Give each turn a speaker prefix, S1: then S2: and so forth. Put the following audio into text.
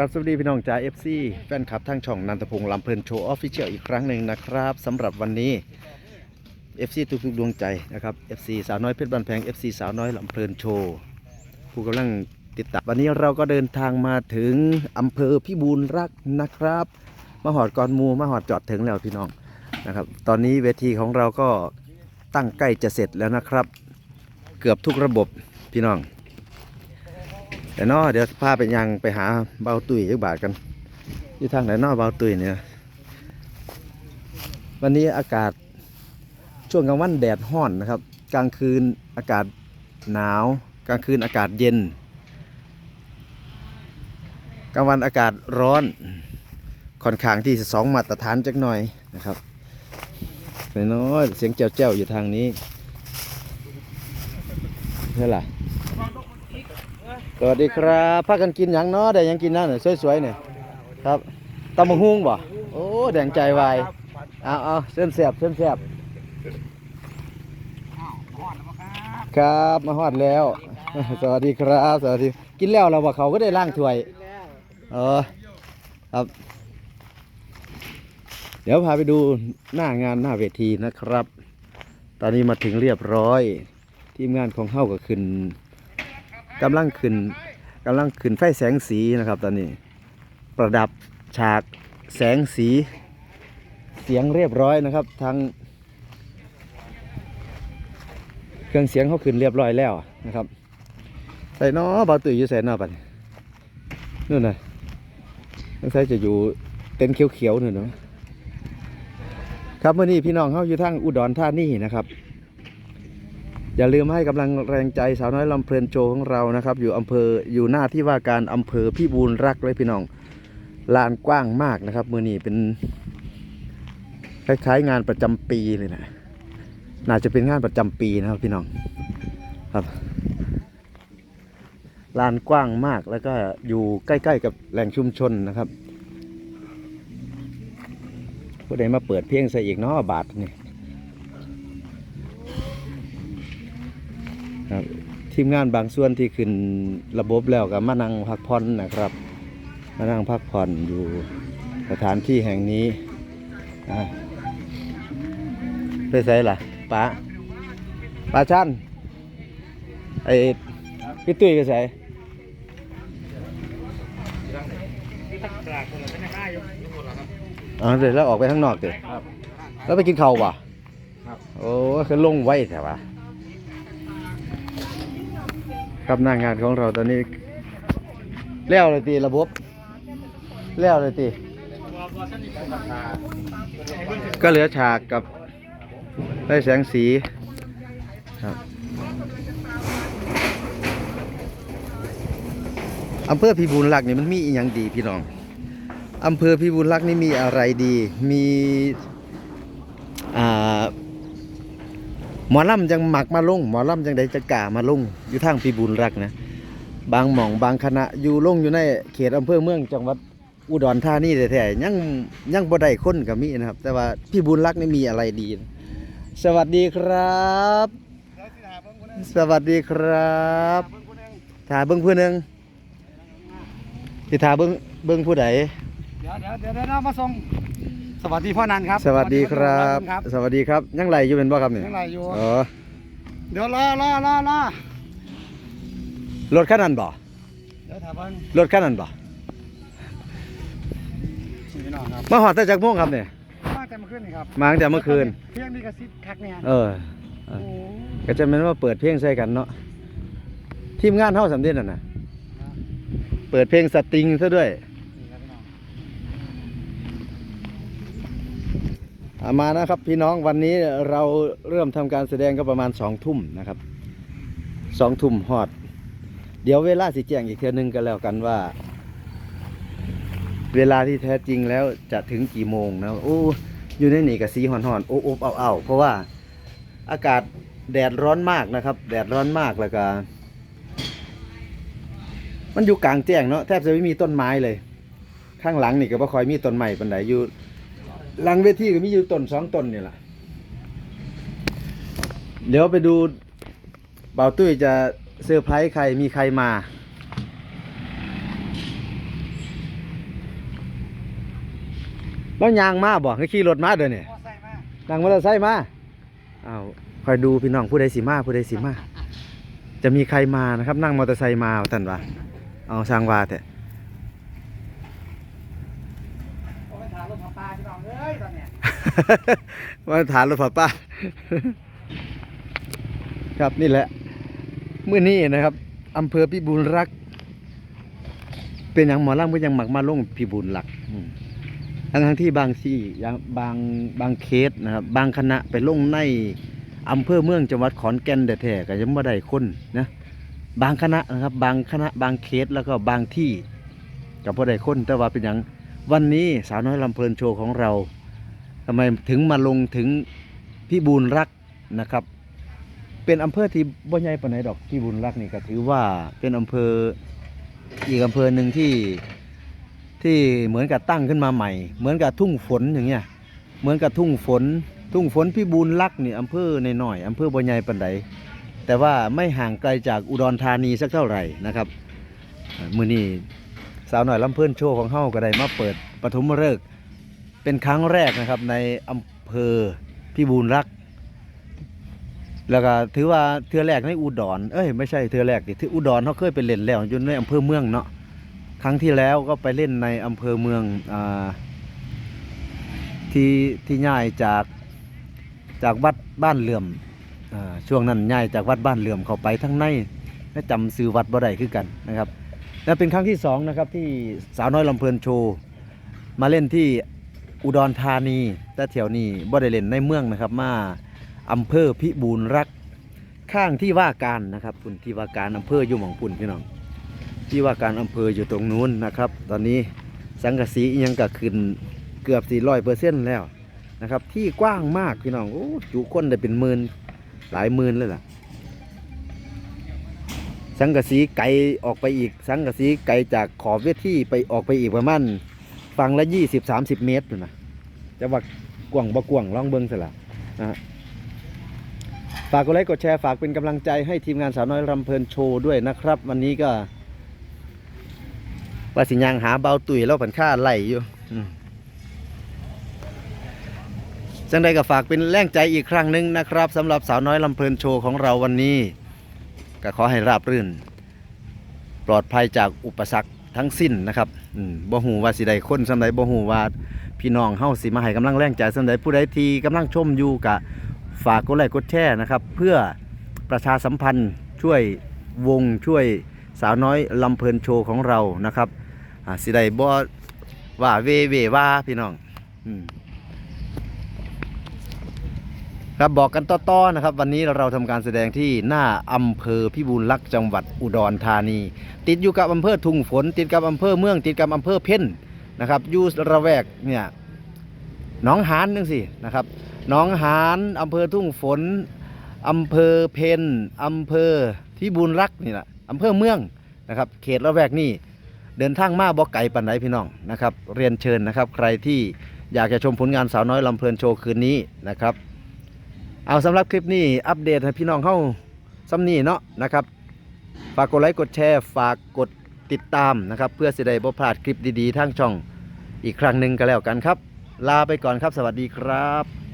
S1: ครับสวัสดีพี่น้องจ่าเอฟซีแฟนคลับทางช่องนันทพงศ์ลำเพลินโชว์ออฟฟิเชียลอีกครั้งหนึ่งนะครับสำหรับวันนี้ FC ทุกๆดวงใจนะครับ FC สาวน้อยเพชรบันแพง FC สาวน้อยลำเพลินโชว์ผู้กำลังติดตามวันนี้เราก็เดินทางมาถึงอำเภอพิบูลรักนะครับมาหอดกอนมูมาหอดจอดถึงแล้วพี่น้องนะครับ ตอนนี้เวทีของเราก็ตั้งใกล้จะเสร็จแล้วนะครับ เกือบทุกระบบพี่น้อง แต่นอเดี๋ยวพาไปยังไปหาเบาตุยยักบาทกันอยู่ทางไหนนอเบาตุยเนี่ยวันนี้อากาศช่วงกลางวันแดดห้อนนะครับ กลางคืนอากาศหนาว กลางคืนอากาศเย็น กลางวันอากาศร้อนค่อนข้างที่จะสองมาตรฐานจักหน่อยนะครับเสียงน้อยเสียงเจ้าเจ้าๆอยู่ทางนี้นี่แหละ สวัสดีครับพากันกินหยังเนาะได้หยังกินนั่นน่ะสวยๆเนี่ยครับตำบักฮุ้งบ่โอ้แดงใจวายเอาเอาเส้นแสบเส้นแสบครับมาฮอดแล้ว สวัสดีครับสวัสดีกินแล้วเราบ่เขาก็ได้ล้างถ้วยเออครับ เดี๋ยวพาไปดูหน้างานหน้าเวทีนะครับ ตอนนี้มาถึงเรียบร้อย ทีมงานของเฮาก็ขึ้น กำลังขึ้นกำลังขึ้นไฟแสงสีนะครับ ตอนนี้ประดับฉากแสงสี เสียงเรียบร้อยนะครับทางเครื่องเสียงเขาขึ้นเรียบร้อยแล้วนะครับใส่น้อบาตุยอยู่ใส่นอปันนู่นน่ะต้องใส่จะอยู่เต็นเขียวๆนู่นนะครับเมื่อนี้พี่น้องเขาอยู่ทางอุดรธานีนะครับ อย่าลืมให้กำลังแรงใจสาวน้อยลำเพลินโจของเรานะครับ อยู่อำเภออยู่หน้าที่ว่าการอำเภอพิบูลรักเลยพี่น้องลานกว้างมากนะครับ มือนี้เป็นคล้ายๆงานประจำปีเลยนะน่าจะเป็นงานประจำปีนะครับพี่น้องครับลานกว้างมากแล้วก็อยู่ใกล้ๆกับแหล่งชุมชนนะครับผู้ใดมาเปิดเพลงใส่อีกเนาะบาทนี่ ครับ ทีมงานบางส่วนที่ขึ้นระบบแล้วก็มานั่งพักผ่อนนะครับ มานั่งพักผ่อนอยู่สถานที่แห่งนี้อ่าไปใส่ล่ะป้าป้าชันไอ้พี่ตุ้ยก็ใส่อ๋อเดี๋ยวแล้วออกไปข้างนอกเดี๋ยวแล้วไปกินข้าวป่ะโอ้คือลงไว้แต่ว่า ครับหน้างานของเราตอนนี้ แล้วเลยตีระบบ แล้วเลยตีก็เหลือฉากกับได้แสงสีครับอำเภอพิบูลรักษ์นี่มันมีอหย่างดีพี่น้องอำเภอพิบูลรักษ์นี่มีอะไรดี มีอ่า หมอลำจังหมักมาลง หมอลำจังใดจะกล้ามาลง อยู่ทางปีบุญรักนะ บางหม่องบางคณะอยู่ลงอยู่ในเขตอำเภอเมืองจังหวัดอุดรธานีแท้ๆยังยังบ่ได้คนกับมีนะครับ แต่ว่าพี่บุญรักนี่มีอะไรดี สวัสดีครับ สวัสดีครับถาเบิ้งผู้หนึงสิถาเบิ้งเบิ้งผู้ใด
S2: เดี๋ยวเดี๋ยวเดี๋ยวเดี๋ยวมาส่ง สวัสดีพ่อนันครับ
S1: สวัสดีครับ
S2: ครับ
S1: สวัสดีครับ ยังไหลอยู่เป็นบ่ครับเนี่ย
S2: ยังไรอยู่
S1: อ๋อ
S2: เดี๋ยวรอรอรอรอ
S1: รถคันนั้นบ่
S2: เดี๋ยวถามเพิ่ง
S1: รถคันนั้นบ่
S2: พี่น้องครับ
S1: มาหอดแต่จากโมงครับเนี่ย
S2: มาแต่เมื่อคืนนี่ครับ
S1: มาตั้งแต่เมื่อคืน
S2: เพียงนี่กระซิบคักเนี่ย
S1: เออ
S2: โอ้โห
S1: ก็จะเป็นว่าเปิดเพลงใส่กันเนาะทีมงานเท่าสำเร็จน่ะนะเปิดเพลงสตริงซะด้วย มานะครับพี่น้องวันนี้เราเริ่มทำการแสดงก็ประมาณสองทุ่มนะครับสองทุ่มฮอด เดี๋ยวเวลาสิแจ้งอีกเทื่อนึงก็แล้วกันว่า เวลาที่แท้จริงแล้วจะถึงกี่โมงนะโอ้อยู่ในนี่กับสีหอนหอนๆโอ้โอบเอาเอาเพราะว่าอากาศแดดร้อนมากนะครับ แดดร้อนมากแล้วก็มันอยู่กลางแจ้งเนาะแทบจะไม่มีต้นไม้เลย ข้างหลังนี่ก็บ่คอยมีต้นไม้ปานใดอยู่ หลังเวทีก็มีอยู่ต้นสองต้นนี่แหละเดี๋ยวไปดูเบาตุ้ยจะเซอร์ไพรส์ใครมีใครมา แล้วยางมาบอกให้ขี่รถมาเดี๋เนี่
S2: ย
S1: นั่งมอเตอร์ไซค์มาเอาคอยดูพี่น้องผู้ใดสีมาผู้ใดสีมา จะมีใครมานะครับ นั่งมอเตอร์ไซค์มาท่านวะเอาสร้างวาแต่า
S2: ไปถามรถขับปลาพี่น้องเอ้ยตอนเนี้ย
S1: ว่าฐานรถไฟป้า ครับนี่แหละเมื่อนี้นะครับอำเภอพิบูลรักษ์เป็นอย่างหมอลำก็ยังหมักมาลงพิบูลรักษ์อืมทั้งทั้งที่บางที่ย่างบางบางเคสนะครับ บางคณะไปลงในอำเภอเมืองจังหวัดขอนแก่นแท้ก็ยังไม่ได้คนนะบางคณะนะครับ บางคณะบางเคสแล้วก็บางที่กับพ่ได้คนแต่ว่าเป็นอย่าง วันนี้สาวน้อยลำเพลินโชว์ของเราทำไมถึงมาลงถึงพี่บูลรักษ์นะครับ เป็นอำเภอที่บ่ใหญ่ปานไหนดอกพี่บูลรักษ์นี่ก็ถือว่าเป็นอำเภออีกอำเภอหนึ่งที่ที่เหมือนกับตั้งขึ้นมาใหม่ เหมือนกับทุ่งฝนอย่างเงี้ยเหมือนกับทุ่งฝน ทุ่งฝนพี่บูลรักษ์นี่อำเภอในหน่อยอำเภอบ่ใหญ่ปานใดแต่ว่าไม่ห่างไกลจากอุดรธานีสักเท่าไหร่นะครับอ่ามื้อนี้ สาวหน่อยลำเพิ่อนโชว์ของเฮาก็ได้มาเปิดปฐมฤกษ์เป็นครั้งแรกนะครับในอำเภอพิบูลรักษ์แล้วก็ถือว่าเทือแรกในอุดร เอ้ยไม่ใช่เทือแรกดิที่อุดรเขาเคยไปเล่นแล้วอยู่ในอำเภอเมืองเนาะครั้งที่แล้วก็ไปเล่นในอำเภอเมืองอที่ที่ย้ายจากจากวัดบ้านเหลื่อมอช่วงนั้นย้ายจากวัดบ้านเหลื่อมเข้าไปทั้งในและจำซื้อวัดบ่ได้คือกันนะครับ และเป็นครั้งที่สองนะครับที่สาวน้อยลำเพลินโชว์มาเล่นที่อุดรธานีแต่แถวนี้บ่ได้เล่นในเมืองนะครับ มาอำเภอพิบูลรักข้างที่ว่าการนะครับคุณที่ว่าการอำเภออยู่หมองปุ่นพี่น้องที่ว่าการอำเภออยู่ตรงนู้นนะครับ ตอนนี้สังกะสียังก็ขึ้นเกือบ400เปอร์เซ็นต์แล้วนะครับ ที่กว้างมากพี่น้องโอ้จุคนได้เป็นหมื่นหลายหมื่นเลยล่ะ สังกะสีไกลออกไปอีก สังกะสีไกลจากขอบเวทีไปออกไปอีกประมาณฟังละยี่สิบสามสิบเมตรอยู่นะจะว่ากว่างบ่กว่างลองเบิ้งสละนะฮะฝากกดไลค์กดแชร์ฝากเป็นกำลังใจให้ทีมงานสาวน้อยรำเพลินโชว์ด้วยนะครับ วันนี้ก็ว่าสิยางหาเบาตุ๋ยแล้วผันค่าไหลอยู่อืมจังใดก็ฝากเป็นแรงใจอีกครั้งหนึ่งนะครับสำหรับสาวน้อยลำเพลินโชว์ของเราวันนี้ ก็ขอให้ราบรื่น ปลอดภัยจากอุปสรรคทั้งสิ้นนะครับบ่ฮู้ว่าสิได้คนสำใดบ่ฮู้ว่าพี่น้องเฮาสิมาให้กำลังแรงใจสำใดผู้ใดที่กำลังชมอยู่กะฝากกดไลค์กดแชร์นะครับ เพื่อประชาสัมพันธ์ช่วยวงช่วยสาวน้อยลำเพลินโชว์ของเรานะครับสิได้บ่ว่าเวเวว่าพี่น้องอืม ครับบอกกันต่อๆนะครับ วันนี้เราทำการแสดงที่หน้าอำเภอพิบูลรักษ์จังหวัดอุดรธานี ติดอยู่กับอำเภอทุ่งฝน ติดกับอำเภอเมือง ติดกับอำเภอเพ่นนะครับอยู่ระแวกเนี่ยหนองหานนึงสินะครับหนองหานอำเภอทุ่งฝนอำเภอเพ่นอำเภอที่บุญรักษ์นี่แหละอำเภอเมืองนะครับเขตระแวกนี่เดินทางมาบ่ไกลปันไดพี่น้องนะครับเรียนเชิญนะครับ ใครที่อยากจะชมผลงานสาวน้อยลำเพลินโชว์คืนนี้นะครับ เอาสำหรับคลิปนี้อัปเดตให้พี่น้องเข้าซ้ำนี่เนาะนะครับ ฝากกดไลค์กดแชร์ ฝากกดติดตามนะครับ เพื่อสิได้บ่พลาดคลิปดีๆทางช่องอีกครั้งหนึ่งก็แล้วกันครับ ลาไปก่อนครับสวัสดีครับ